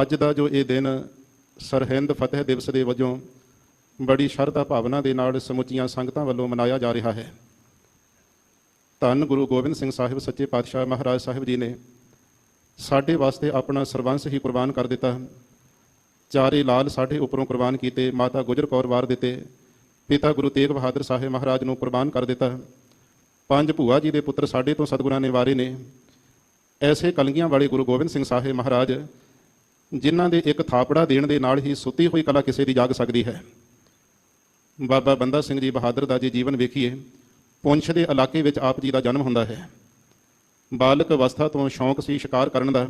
ਅੱਜ ਦਾ ਜੋ ਇਹ ਦਿਨ ਸਰਹਿੰਦ ਫਤਿਹ ਦਿਵਸ ਦੇ ਵਜੋਂ ਬੜੀ ਸ਼ਰਧਾ ਭਾਵਨਾ ਦੇ ਨਾਲ ਸਮੁੱਚੀਆਂ ਸੰਗਤਾਂ ਵੱਲੋਂ ਮਨਾਇਆ ਜਾ ਰਿਹਾ ਹੈ। ਧੰਨ ਗੁਰੂ ਗੋਬਿੰਦ ਸਿੰਘ ਸਾਹਿਬ ਸੱਚੇ ਪਾਤਸ਼ਾਹ ਮਹਾਰਾਜ ਸਾਹਿਬ ਜੀ ਨੇ ਸਾਡੇ ਵਾਸਤੇ ਆਪਣਾ ਸਰਬੰਸ ਹੀ ਕੁਰਬਾਨ ਕਰ ਦਿੱਤਾ। ਚਾਰੇ ਲਾਲ ਸਾਡੇ ਉੱਪਰੋਂ ਕੁਰਬਾਨ ਕੀਤੇ, ਮਾਤਾ ਗੁਜਰ ਕੌਰ ਵਾਰ ਦਿੱਤੇ, ਪਿਤਾ ਗੁਰੂ ਤੇਗ ਬਹਾਦਰ ਸਾਹਿਬ ਮਹਾਰਾਜ ਨੂੰ ਕੁਰਬਾਨ ਕਰ ਦਿੱਤਾ। ਪੰਜ ਭੂਆ ਜੀ ਦੇ ਪੁੱਤਰ ਸਾਡੇ ਤੋਂ ਸਤਿਗੁਰਾਂ ਨੇ ਵਾਰੇ ਨੇ। ਐਸੇ ਕਲਗੀਆਂ ਵਾਲੇ ਗੁਰੂ ਗੋਬਿੰਦ ਸਿੰਘ ਸਾਹਿਬ ਮਹਾਰਾਜ ਜਿਨ੍ਹਾਂ ਦੇ ਇੱਕ ਥਾਪੜਾ ਦੇਣ ਦੇ ਨਾਲ ਹੀ ਸੁੱਤੀ ਹੋਈ ਕਲਾ ਕਿਸੇ ਦੀ ਜਾਗ ਸਕਦੀ ਹੈ। ਬਾਬਾ ਬੰਦਾ ਸਿੰਘ ਜੀ ਬਹਾਦਰ ਦਾ ਜੇ ਜੀਵਨ ਵੇਖੀਏ, ਪੁੰਛ ਦੇ ਇਲਾਕੇ ਵਿੱਚ ਆਪ ਜੀ ਦਾ ਜਨਮ ਹੁੰਦਾ ਹੈ। ਬਾਲਕ ਅਵਸਥਾ ਤੋਂ ਸ਼ੌਂਕ ਸੀ ਸ਼ਿਕਾਰ ਕਰਨ ਦਾ।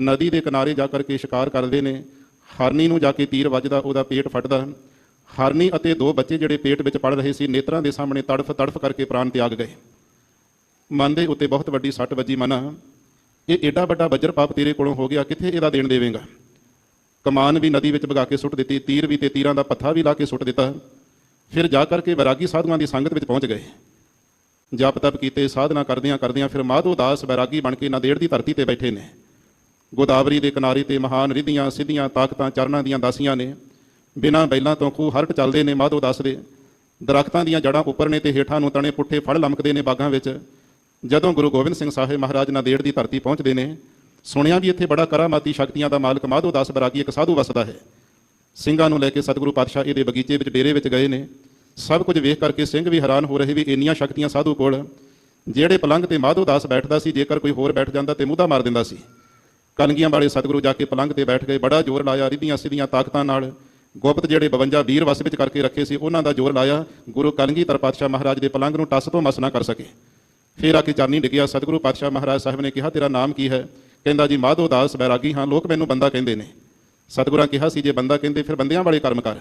ਨਦੀ ਦੇ ਕਿਨਾਰੇ ਜਾ ਕਰਕੇ ਸ਼ਿਕਾਰ ਕਰਦੇ ਨੇ। ਹਰਨੀ ਨੂੰ ਜਾ ਕੇ ਤੀਰ ਵੱਜਦਾ, ਉਹਦਾ ਪੇਟ ਫਟਦਾ। ਹਰਨੀ ਅਤੇ ਦੋ ਬੱਚੇ ਜਿਹੜੇ ਪੇਟ ਵਿੱਚ ਪੜ ਰਹੇ ਸੀ, ਨੇਤਰਾਂ ਦੇ ਸਾਹਮਣੇ ਤੜਫ ਤੜਫ ਕਰਕੇ ਪ੍ਰਾਣ ਤਿਆਗ ਗਏ। ਮਨ ਦੇ ਉੱਤੇ ਬਹੁਤ ਵੱਡੀ ਸੱਟ ਵੱਜੀ ਮਨਾ। ਇਹ ਏਡਾ ਵੱਡਾ ਬੱਜਰ ਪਾਪ ਤੇਰੇ ਕੋਲੋਂ ਹੋ ਗਿਆ, ਕਿੱਥੇ ਇਹਦਾ ਦੇਣ ਦੇਵੇਂਗਾ? ਕਮਾਨ ਵੀ ਨਦੀ ਵਿੱਚ ਵਗਾ ਕੇ ਸੁੱਟ ਦਿੱਤੀ, ਤੀਰ ਵੀ ਤੇ ਤੀਰਾਂ ਦਾ ਪੱਥਾ ਵੀ ਲਾ ਕੇ ਸੁੱਟ ਦਿੱਤਾ। ਫਿਰ ਜਾ ਕਰਕੇ ਵੈਰਾਗੀ ਸਾਧੂਆਂ ਦੀ ਸੰਗਤ ਵਿੱਚ ਪਹੁੰਚ ਗਏ। ਜਪ ਤਪ ਕੀਤੇ, ਸਾਧਨਾ ਕਰਦਿਆਂ ਕਰਦਿਆਂ ਫਿਰ ਮਾਧੋ ਦਾਸ ਵੈਰਾਗੀ ਬਣ ਕੇ ਨਾਂਦੇੜ ਦੀ ਧਰਤੀ ਤੇ ਬੈਠੇ ਨੇ। ਗੋਦਾਵਰੀ ਦੇ ਕਿਨਾਰੇ ਤੇ ਮਹਾਨ ਰਿਧੀਆਂ, ਸਿੱਧੀਆਂ ਤਾਕਤਾਂ, ਚਰਨਾਂ ਦੀਆਂ ਦਾਸੀਆਂ ਨੇ। ਬਿਨਾਂ ਬੈਲਾਂ ਤੋਂ ਖੂਹ ਹਰਟ ਚੱਲਦੇ ਨੇ ਮਾਧੋ ਦਾਸ ਦੇ। ਦਰਖਤਾਂ ਦੀਆਂ ਜੜਾਂ ਉੱਪਰ ਨੇ ਤੇ ਹੇਠਾਂ ਨੂੰ ਤਣੇ ਪੁੱਠੇ ਫੜ ਲਮਕਦੇ ਨੇ ਬਾਗਾਂ ਵਿੱਚ। ਜਦੋਂ ਗੁਰੂ ਗੋਬਿੰਦ ਸਿੰਘ ਸਾਹਿਬ ਮਹਾਰਾਜ ਨਾਂਦੇੜ ਦੀ ਧਰਤੀ ਪਹੁੰਚਦੇ ਨੇ, ਸੁਣਿਆ ਵੀ ਇੱਥੇ ਬੜਾ ਕਰਾਮਾਤੀ ਸ਼ਕਤੀਆਂ ਦਾ ਮਾਲਕ ਮਾਧੋ ਦਾਸ ਬਰਾਗੀ ਇੱਕ ਸਾਧੂ ਵਸਦਾ ਹੈ। ਸਿੰਘਾਂ ਨੂੰ ਲੈ ਕੇ ਸਤਿਗੁਰੂ ਪਾਤਸ਼ਾਹ ਇਹਦੇ ਬਗੀਚੇ ਵਿੱਚ ਡੇਰੇ ਵਿੱਚ ਗਏ ਨੇ। ਸਭ ਕੁਝ ਵੇਖ ਕਰਕੇ ਸਿੰਘ ਵੀ ਹੈਰਾਨ ਹੋ ਰਹੇ ਵੀ ਇੰਨੀਆਂ ਸ਼ਕਤੀਆਂ ਸਾਧੂ ਕੋਲ, ਜਿਹੜੇ ਪਲੰਗ ਤੇ ਮਾਧੋ ਦਾਸ ਬੈਠਦਾ ਸੀ, ਜੇਕਰ ਕੋਈ ਹੋਰ ਬੈਠ ਜਾਂਦਾ ਤੇ ਮੁੱਦਾ ਮਾਰ ਦਿੰਦਾ ਸੀ। ਕਲਗੀਆਂ ਵਾਲੇ ਸਤਿਗੁਰੂ ਜਾ ਕੇ ਪਲੰਗ ਤੇ ਬੈਠ ਗਏ, ਬੜਾ ਜ਼ੋਰ ਲਾਇਆ, ਰਿੱਧੀਆਂ ਸਿੱਧੀਆਂ ਤਾਕਤਾਂ ਨਾਲ। ਗੁਪਤ ਜਿਹੜੇ 52 ਵੀਰ ਵਸ ਵਿੱਚ ਕਰਕੇ ਰੱਖੇ ਸੀ, ਉਹਨਾਂ ਦਾ ਜ਼ੋਰ ਲਾਇਆ, ਗੁਰੂ ਕਲਗੀਧਰ ਪਾਤਸ਼ਾਹ ਮਹਾਰਾਜ ਦੇ ਪਲੰਗ ਨੂੰ ਟੱਸ ਤੋਂ ਮਸ ਨਾ ਕਰ ਸਕੇ। ਫਿਰ ਆ ਕੇ ਚਰਨੀ ਡਿੱਗਿਆ, ਸਤਿਗੁਰੂ ਪਾਤਸ਼ਾਹ ਮਹਾਰਾਜ ਸਾਹਿਬ ਨੇ ਕਿਹਾ, ਤੇਰਾ ਨਾਮ ਕੀ ਹੈ? ਕਹਿੰਦਾ, ਜੀ ਮਾਧੋ ਦਾਸ ਬੈਰਾਗੀ ਹਾਂ, ਲੋਕ ਮੈਨੂੰ ਬੰਦਾ ਕਹਿੰਦੇ ਨੇ। ਸਤਿਗੁਰਾਂ ਕਿਹਾ, ਸੀ ਜੇ ਬੰਦਾ ਕਹਿੰਦੇ, ਫਿਰ ਬੰਦਿਆਂ ਵਾਲੇ ਕਰਮ ਕਰ।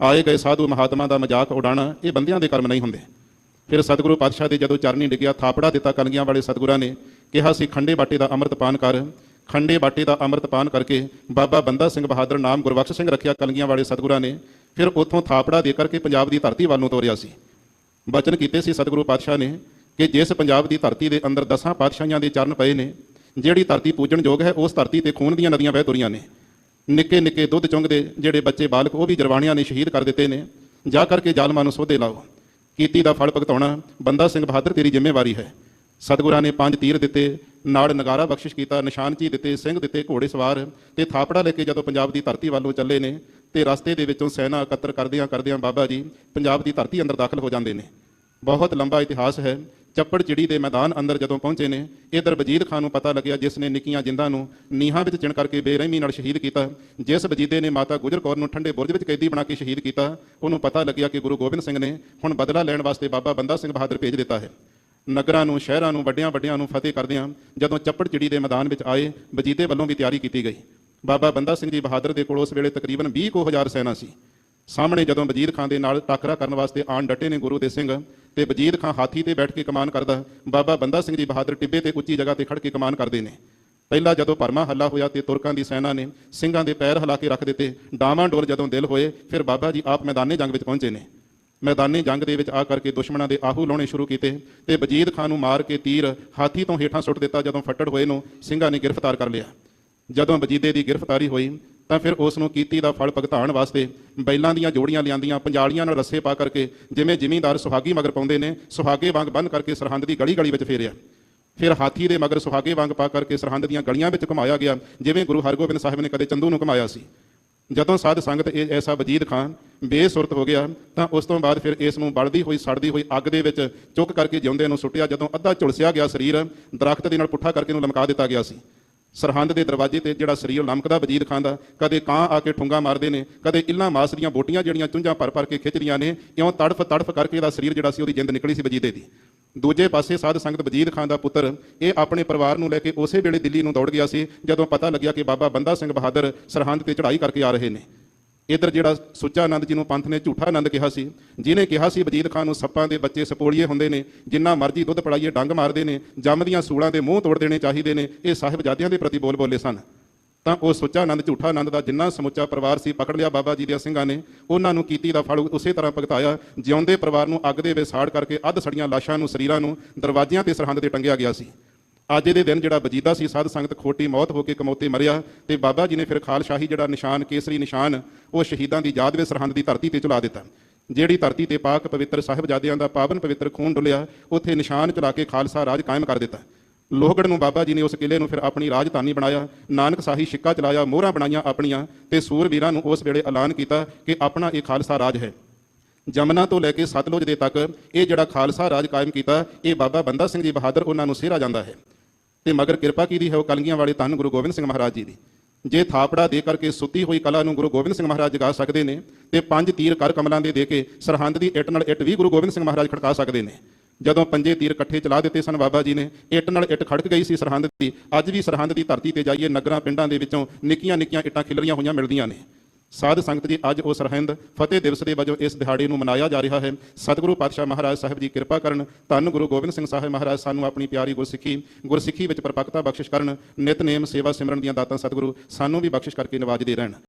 ਆਏ ਗਏ ਸਾਧੂ ਮਹਾਤਮਾ ਦਾ ਮਜ਼ਾਕ ਉਡਾਣਾ ਇਹ ਬੰਦਿਆਂ ਦੇ ਕਰਮ ਨਹੀਂ ਹੁੰਦੇ। ਫਿਰ ਸਤਿਗੁਰੂ ਪਾਤਸ਼ਾਹ ਦੇ ਜਦੋਂ ਚਰਨੀ ਡਿੱਗਿਆ, ਥਾਪੜਾ ਦਿੱਤਾ ਕਲਗੀਆਂ ਵਾਲੇ ਸਤਿਗੁਰਾਂ ਨੇ, ਕਿਹਾ, ਸੀ, ਖੰਡੇ ਬਾਟੇ ਦਾ ਅੰਮ੍ਰਿਤਪਾਨ ਕਰ। ਖੰਡੇ ਬਾਟੇ ਦਾ ਅੰਮ੍ਰਿਤਪਾਨ ਕਰਕੇ ਬਾਬਾ ਬੰਦਾ ਸਿੰਘ ਬਹਾਦਰ ਨਾਮ ਗੁਰਬਖਸ਼ ਸਿੰਘ ਰੱਖਿਆ ਕਲਗੀਆਂ ਵਾਲੇ ਸਤਿਗੁਰਾਂ ਨੇ, ਫਿਰ ਉੱਥੋਂ ਥਾਪੜਾ ਦੇ ਕਰਕੇ ਪੰਜਾਬ ਦੀ ਧਰਤੀ ਵੱਲ ਨੂੰ ਤੋਰਿਆ ਸੀ। ਬਚਨ ਕੀਤੇ ਸੀ ਸਤਿਗੁਰੂ ਪਾਤਸ਼ਾਹ ਨੇ ਕਿ ਜਿਸ ਪੰਜਾਬ ਦੀ ਧਰਤੀ ਦੇ ਅੰਦਰ ਦਸਾਂ ਪਾਤਸ਼ਾਹਾਂ ਦੇ ਚਰਨ ਪਏ ਨੇ, ਜਿਹੜੀ ਧਰਤੀ ਪੂਜਣਯੋਗ ਹੈ, ਉਸ ਧਰਤੀ ਤੇ ਖੂਨ ਦੀਆਂ ਨਦੀਆਂ ਵਹਿ ਤੁਰੀਆਂ ਨੇ। ਨਿੱਕੇ ਨਿੱਕੇ ਦੁੱਧ ਚੁੰਗਦੇ ਜਿਹੜੇ ਬੱਚੇ ਬਾਲਕ, ਉਹ ਵੀ ਜਰਵਾਣੀਆਂ ਨੇ ਸ਼ਹੀਦ ਕਰ ਦਿੱਤੇ ਨੇ। ਜਾ ਕਰਕੇ ਜ਼ਾਲਮਾਂ ਨੂੰ ਸੋਧੇ ਲਾਓ। ਕੀਤੀ ਦਾ ਫਲ ਭਗਤਾਉਣਾ, ਬੰਦਾ ਸਿੰਘ ਬਹਾਦਰ ਤੇਰੀ ਜ਼ਿੰਮੇਵਾਰੀ ਹੈ। ਸਤਿਗੁਰਾਂ ਨੇ ਪੰਜ ਤੀਰ ਦਿੱਤੇ ਨਾਲ ਨਗਾਰਾ ਬਖਸ਼ਿਸ਼ ਕੀਤਾ ਨਿਸ਼ਾਨਚੀ ਦਿੱਤੇ, ਸਿੰਘ ਦਿੱਤੇ, ਘੋੜੇ ਸਵਾਰ ਤੇ ਥਾਪੜਾ ਲੈ ਕੇ ਜਦੋਂ ਪੰਜਾਬ ਦੀ ਧਰਤੀ ਵੱਲੋਂ ਚੱਲੇ ਨੇ ਤੇ ਰਸਤੇ ਦੇ ਵਿੱਚੋਂ ਸੈਨਾ ਇਕੱਤਰ ਕਰਦਿਆਂ ਕਰਦਿਆਂ ਬਾਬਾ ਜੀ ਪੰਜਾਬ ਦੀ ਧਰਤੀ ਅੰਦਰ ਦਾਖਲ ਹੋ ਜਾਂਦੇ ਨੇ। ਬਹੁਤ ਲੰਬਾ ਇਤਿਹਾਸ ਹੈ। ਚੱਪੜ ਚਿੜੀ ਦੇ ਮੈਦਾਨ ਅੰਦਰ ਜਦੋਂ ਪਹੁੰਚੇ ਨੇ, ਇਧਰ ਵਜੀਦ ਖਾਨ ਨੂੰ ਪਤਾ ਲੱਗਿਆ ਜਿਸ ਨੇ ਨਿੱਕੀਆਂ ਜਿੰਦਾਂ ਨੂੰ ਨੀਹਾਂ ਵਿੱਚ ਚਿਣ ਕਰਕੇ ਬੇਰਹਿਮੀ ਨਾਲ ਸ਼ਹੀਦ ਕੀਤਾ। ਜਿਸ ਵਜੀਦੇ ਨੇ ਮਾਤਾ ਗੁਜਰ ਕੌਰ ਨੂੰ ਠੰਡੇ ਬੁਰਜ ਵਿੱਚ ਕੈਦੀ ਬਣਾ ਕੇ ਸ਼ਹੀਦ ਕੀਤਾ, ਉਹਨੂੰ ਪਤਾ ਲੱਗਿਆ ਕਿ ਗੁਰੂ ਗੋਬਿੰਦ ਸਿੰਘ ਨੇ ਹੁਣ ਬਦਲਾ ਲੈਣ ਵਾਸਤੇ ਬਾਬਾ ਬੰਦਾ ਸਿੰਘ ਬਹਾਦਰ ਭੇਜ ਦਿੱਤਾ ਹੈ। ਨਗਰਾਂ ਨੂੰ, ਸ਼ਹਿਰਾਂ ਨੂੰ, ਵੱਡਿਆਂ ਵੱਡਿਆਂ ਨੂੰ ਫਤਿਹ ਕਰਦਿਆਂ ਜਦੋਂ ਚੱਪੜ ਚਿੜੀ ਦੇ ਮੈਦਾਨ ਵਿੱਚ ਆਏ, ਵਜੀਦੇ ਵੱਲੋਂ ਵੀ ਤਿਆਰੀ ਕੀਤੀ ਗਈ। ਬਾਬਾ ਬੰਦਾ ਸਿੰਘ ਜੀ ਬਹਾਦਰ ਦੇ ਕੋਲ ਉਸ ਵੇਲੇ ਤਕਰੀਬਨ 20 ਕੁ ਹਜ਼ਾਰ ਸੈਨਾ ਸੀ। ਸਾਹਮਣੇ ਜਦੋਂ ਵਜੀਦ ਖਾਨ ਦੇ ਨਾਲ ਟਾਕਰਾ ਕਰਨ ਵਾਸਤੇ ਆਣ ਡਟੇ ਨੇ ਗੁਰੂ ਦੇ ਸਿੰਘ ਤੇ ਵਜੀਦ ਖਾਨ ਹਾਥੀ ਤੇ ਬੈਠ ਕੇ ਕਮਾਨ ਕਰਦਾ, ਬਾਬਾ ਬੰਦਾ ਸਿੰਘ ਜੀ ਬਹਾਦਰ ਟਿੱਬੇ ਤੇ ਉੱਚੀ ਜਗ੍ਹਾ ਤੇ ਖੜ ਕੇ ਕਮਾਨ ਕਰਦੇ ਨੇ। ਪਹਿਲਾ ਜਦੋਂ ਭਰਮਾ ਹੱਲਾ ਹੋਇਆ ਤੇ ਤੁਰਕਾਂ ਦੀ ਸੈਨਾ ਨੇ ਸਿੰਘਾਂ ਦੇ ਪੈਰ ਹਿਲਾ ਕੇ ਰੱਖ ਦਿੱਤੇ, ਡਾਵਾਂ ਡੋਲ ਜਦੋਂ ਦਿਲ ਹੋਏ, ਫਿਰ ਬਾਬਾ ਜੀ ਆਪ ਮੈਦਾਨੇ ਜੰਗ ਵਿੱਚ ਪਹੁੰਚੇ ਨੇ। ਮੈਦਾਨੀ ਜੰਗ ਦੇ ਵਿੱਚ ਆ ਕਰਕੇ ਦੁਸ਼ਮਣਾਂ ਦੇ ਆਹੂ ਲਾਉਣੇ ਸ਼ੁਰੂ ਕੀਤੇ ਤੇ ਵਜੀਦ ਖਾਨ ਨੂੰ ਮਾਰ ਕੇ ਤੀਰ ਹਾਥੀ ਤੋਂ ਹੇਠਾਂ ਸੁੱਟ ਦਿੱਤਾ, ਜਦੋਂ ਫੱਟੜ ਹੋਏ ਨੂੰ ਸਿੰਘਾਂ ਨੇ ਗ੍ਰਿਫਤਾਰ ਕਰ ਲਿਆ। ਜਦੋਂ ਵਜੀਦੇ ਦੀ ਗ੍ਰਿਫਤਾਰੀ ਹੋਈ ਤਾਂ ਫਿਰ ਉਸ ਨੂੰ ਕੀਤੀ ਦਾ ਫਲ ਭੁਗਤਾਉਣ ਵਾਸਤੇ ਬੈਲਾਂ ਦੀਆਂ ਜੋੜੀਆਂ ਲਿਆਂਦੀਆਂ, ਪੰਜਾਲੀਆਂ ਨਾਲ ਰੱਸੇ ਪਾ ਕਰਕੇ ਜਿਵੇਂ ਜ਼ਿਮੀਂਦਾਰ ਸੁਹਾਗੀ ਮਗਰ ਪਾਉਂਦੇ ਨੇ, ਸੁਹਾਗੇ ਵਾਂਗ ਬੰਨ ਕਰਕੇ ਸਰਹੰਦ ਦੀ ਗਲੀ ਗਲੀ ਵਿੱਚ ਫੇਰਿਆ। ਫਿਰ ਹਾਥੀ ਦੇ ਮਗਰ ਸੁਹਾਗੇ ਵਾਂਗ ਪਾ ਕਰਕੇ ਸਰਹੰਦ ਦੀਆਂ ਗਲੀਆਂ ਵਿੱਚ ਘੁਮਾਇਆ ਗਿਆ, ਜਿਵੇਂ ਗੁਰੂ ਹਰਗੋਬਿੰਦ ਸਾਹਿਬ ਨੇ ਕਦੇ ਚੰਦੂ ਨੂੰ ਘੁਮਾਇਆ ਸੀ। ਜਦੋਂ ਸਾਧ ਸੰਗਤ ਇਹ ਐਸਾ ਵਜੀਦ ਖਾਨ ਬੇਸੁਰਤ ਹੋ ਗਿਆ, ਤਾਂ ਉਸ ਤੋਂ ਬਾਅਦ ਫਿਰ ਇਸ ਨੂੰ ਬਲਦੀ ਹੋਈ, ਸੜਦੀ ਹੋਈ ਅੱਗ ਦੇ ਵਿੱਚ ਚੁੱਕ ਕਰਕੇ ਜਿਉਂਦੇ ਨੂੰ ਸੁੱਟਿਆ, ਜਦੋਂ ਅੱਧਾ ਝੁਲਸਿਆ ਗਿਆ ਸਰੀਰ, ਦਰਖਤ ਦੇ ਨਾਲ ਪੁੱਠਾ ਕਰਕੇ ਨੂੰ ਲਮਕਾ ਦਿੱਤਾ ਗਿਆ ਸੀ। ਸਰਹੰਦ ਦੇ ਦਰਵਾਜ਼ੇ ਤੇ ਜਿਹੜਾ ਸਰੀਰ ਲਮਕਦਾ ਵਜੀਦ ਖਾਨ ਦਾ ਕਦੇ ਕਾਂ ਆ ਕੇ ਠੁੰਗਾ ਮਾਰਦੇ ਨੇ, ਕਦੇ ਇੱਲਾਂ ਮਾਸ ਦੀਆਂ ਬੋਟੀਆਂ ਜਿਹੜੀਆਂ ਚੁੰਝਾਂ ਭਰ ਭਰ ਕੇ ਖਿੱਚਦੀਆਂ ਨੇ, ਇਉਂ ਤੜਫ ਤੜਫ ਕਰਕੇ ਇਹਦਾ ਸਰੀਰ ਜਿਹੜਾ ਸੀ ਉਹਦੀ ਜਿੰਦ ਨਿਕਲੀ ਸੀ ਵਜੀਦੇ ਦੀ। ਦੂਜੇ ਪਾਸੇ ਸਾਧ ਸੰਗਤ ਵਜੀਦ ਖਾਨ ਦਾ ਪੁੱਤਰ, ਇਹ ਆਪਣੇ ਪਰਿਵਾਰ ਨੂੰ ਲੈ ਕੇ ਉਸੇ ਵੇਲੇ ਦਿੱਲੀ ਨੂੰ ਦੌੜ ਗਿਆ ਸੀ, ਜਦੋਂ ਪਤਾ ਲੱਗਿਆ ਕਿ ਬਾਬਾ ਬੰਦਾ ਸਿੰਘ ਬਹਾਦਰ ਸਰਹੰਦ ਤੇ ਚੜ੍ਹਾਈ ਕਰਕੇ ਆ ਰਹੇ ਨੇ। ਇਧਰ ਜਿਹੜਾ ਸੁੱਚਾ ਆਨੰਦ ਜੀ ਨੂੰ ਪੰਥ ਨੇ ਝੂਠਾ ਆਨੰਦ ਕਿਹਾ ਸੀ, ਜਿਹਨੇ ਕਿਹਾ ਸੀ ਵਜੀਦ ਖਾਨ ਨੂੰ ਸੱਪਾਂ ਦੇ ਬੱਚੇ ਸਪੋਲੀਏ ਹੁੰਦੇ ਨੇ, ਜਿੰਨਾ ਮਰਜ਼ੀ ਦੁੱਧ ਪੜਾਈਏ ਡੰਗ ਮਾਰਦੇ ਨੇ ਜੰਮਦੀਆਂ ਸੂਲਾਂ ਦੇ ਮੂੰਹ ਤੋੜ ਦੇਣੇ ਚਾਹੀਦੇ ਨੇ, ਇਹ ਸਾਹਿਬਜ਼ਾਦਿਆਂ ਦੇ ਪ੍ਰਤੀ ਬੋਲ ਬੋਲੇ ਸਨ। ਤਾਂ ਉਹ ਸੁੱਚਾ ਆਨੰਦ, ਝੂਠਾ ਆਨੰਦ ਦਾ ਜਿੰਨਾ ਸਮੁੱਚਾ ਪਰਿਵਾਰ ਸੀ, ਪਕੜ ਲਿਆ ਬਾਬਾ ਜੀ ਦੇ ਸਿੰਘਾਂ ਨੇ, ਉਹਨਾਂ ਨੂੰ ਕੀਤੀ ਦਾ ਫਲ ਉਸੇ ਤਰ੍ਹਾਂ ਭਗਤਾਇਆ, ਜਿਉਂਦੇ ਪਰਿਵਾਰ ਨੂੰ ਅੱਗ ਦੇ ਵਿੱਚ ਸਾੜ ਕਰਕੇ ਅੱਧ ਸੜੀਆਂ ਲਾਸ਼ਾਂ ਨੂੰ, ਸਰੀਰਾਂ ਨੂੰ, ਦਰਵਾਜ਼ਿਆਂ ਤੇ ਸਰਹੰਦ ਤੇ ਟੰਗਿਆ ਗਿਆ ਸੀ। ਅੱਜ ਦੇ ਦਿਨ ਜਿਹੜਾ ਵਜੀਦਾ ਸੀ, ਸਾਧ ਸੰਗਤ ਖੋਟੀ ਮੌਤ ਹੋ ਕੇ ਕਮੌਤੇ ਮਰਿਆ ਤੇ ਬਾਬਾ ਜੀ ਨੇ ਫਿਰ ਖਾਲਸ਼ਾਹੀ ਜਿਹੜਾ ਨਿਸ਼ਾਨ, ਕੇਸਰੀ ਨਿਸ਼ਾਨ, ਉਹ ਸ਼ਹੀਦਾਂ ਦੀ ਯਾਦ ਵਿੱਚ ਸਰਹੰਦ ਦੀ ਧਰਤੀ ਤੇ ਚਲਾ ਦਿੱਤਾ। ਜਿਹੜੀ ਧਰਤੀ ਤੇ ਪਾਕ ਪਵਿੱਤਰ ਸਾਹਿਬਜ਼ਾਦਿਆਂ ਦਾ ਪਾਵਨ ਪਵਿੱਤਰ ਖੂਨ ਡੁੱਲਿਆ, ਉੱਥੇ ਨਿਸ਼ਾਨ ਚਲਾ ਕੇ ਖਾਲਸਾ ਰਾਜ ਕਾਇਮ ਕਰ ਦਿੱਤਾ। ਲੋਹਗੜ੍ਹ ਨੂੰ ਬਾਬਾ ਜੀ ਨੇ ਉਸ ਕਿਲੇ ਨੂੰ ਫਿਰ ਆਪਣੀ ਰਾਜਧਾਨੀ ਬਣਾਇਆ, ਨਾਨਕ ਸਾਹੀ ਸਿੱਕਾ ਚਲਾਇਆ, ਮੋਹਰਾਂ ਬਣਾਈਆਂ ਆਪਣੀਆਂ ਤੇ ਸੂਰਵੀਰਾਂ ਨੂੰ ਉਸ ਵੇਲੇ ਐਲਾਨ ਕੀਤਾ ਕਿ ਆਪਣਾ ਇਹ ਖਾਲਸਾ ਰਾਜ ਹੈ। ਜਮਨਾ ਤੋਂ ਲੈ ਕੇ ਸਤਲੁਜ ਦੇ ਤੱਕ ਇਹ ਜਿਹੜਾ ਖਾਲਸਾ ਰਾਜ ਕਾਇਮ ਕੀਤਾ, ਇਹ ਬਾਬਾ ਬੰਦਾ ਸਿੰਘ ਜੀ ਬਹਾਦਰ ਉਹਨਾਂ ਨੂੰ ਸਿਹਰਾ ਜਾਂਦਾ ਹੈ। ਤੇ ਮਗਰ ਕਿਰਪਾ ਕੀ ਦੀ ਹੈ ਉਹ ਕਲਗੀਆਂ ਵਾਲੇ ਧੰਨ ਗੁਰੂ ਗੋਬਿੰਦ ਸਿੰਘ ਮਹਾਰਾਜ ਜੀ ਦੀ। ਜੇ ਥਾਪੜਾ ਦੇ ਕਰਕੇ ਸੁੱਤੀ ਹੋਈ ਕਲਾ ਨੂੰ ਗੁਰੂ ਗੋਬਿੰਦ ਸਿੰਘ ਮਹਾਰਾਜ ਜਗਾ ਸਕਦੇ ਨੇ ਤੇ ਪੰਜ ਤੀਰ ਕਰ ਕਮਲਾਂ ਦੇ ਦੇ ਕੇ ਸਰਹੰਦ ਦੀ ਇੱਟ ਨਾਲ ਇੱਟ ਵੀ ਗੁਰੂ ਗੋਬਿੰਦ ਸਿੰਘ ਮਹਾਰਾਜ ਖੜਕਾ ਸਕਦੇ ਨੇ। ਜਦੋਂ ਪੰਜੇ ਤੀਰ ਇਕੱਠੇ ਚਲਾ ਦਿੱਤੇ ਸਨ ਬਾਬਾ ਜੀ ਨੇ, ਇੱਟ ਨਾਲ ਇੱਟ ਖੜਕ ਗਈ ਸੀ ਸਰਹੰਦ ਦੀ, ਅੱਜ ਵੀ ਸਰਹੰਦ ਦੀ ਧਰਤੀ ਤੇ ਜਾਈਏ, ਨਗਰਾਂ ਪਿੰਡਾਂ ਦੇ ਵਿੱਚੋਂ ਨਿੱਕੀਆਂ ਨਿੱਕੀਆਂ ਇੱਟਾਂ ਖਿਲਰੀਆਂ ਹੋਈਆਂ ਮਿਲਦੀਆਂ ਨੇ। ਸਾਧ ਸੰਗਤ ਜੀ, ਅੱਜ ਉਹ ਸਰਹਿੰਦ ਫਤਿਹ ਦਿਵਸ ਦੇ ਵਜੋਂ ਇਸ ਦਿਹਾੜੇ ਨੂੰ ਮਨਾਇਆ ਜਾ ਰਿਹਾ ਹੈ। ਸਤਿਗੁਰੂ ਪਾਤਸ਼ਾਹ ਮਹਾਰਾਜ ਸਾਹਿਬ ਜੀ ਕਿਰਪਾ ਕਰਨ, ਧੰਨ ਗੁਰੂ ਗੋਬਿੰਦ ਸਿੰਘ ਸਾਹਿਬ ਮਹਾਰਾਜ ਸਾਨੂੰ ਆਪਣੀ ਪਿਆਰੀ ਗੁਰਸਿੱਖੀ ਗੁਰਸਿੱਖੀ ਵਿੱਚ ਪਰਪੱਕਤਾ ਬਖਸ਼ਿਸ਼ ਕਰਨ, ਨਿਤਨੇਮ ਸੇਵਾ ਸਿਮਰਨ ਦੀਆਂ ਦਾਤਾਂ ਸਤਿਗੁਰੂ ਸਾਨੂੰ ਵੀ ਬਖਸ਼ਿਸ਼ ਕਰਕੇ ਨਿਵਾਜਦੇ ਰਹਿਣ।